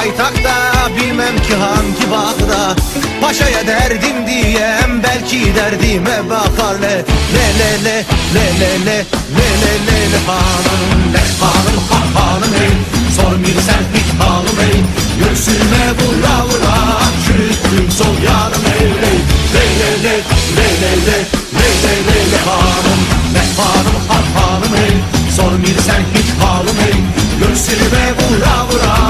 Paytakta bilmem ki hangi bağda Paşaya derdim diyem belki derdime bakar le Le le le le le le le le le le hanım Le hanım ha hanım ey Sor bir sen hiç hanım ey Göğsüme vura vura çürüttüm sol yanım ey Le le le le le le le le le le le hanım Le hanım ha hanım ey Sor bir sen hiç hanım ey Göğsüme vura vura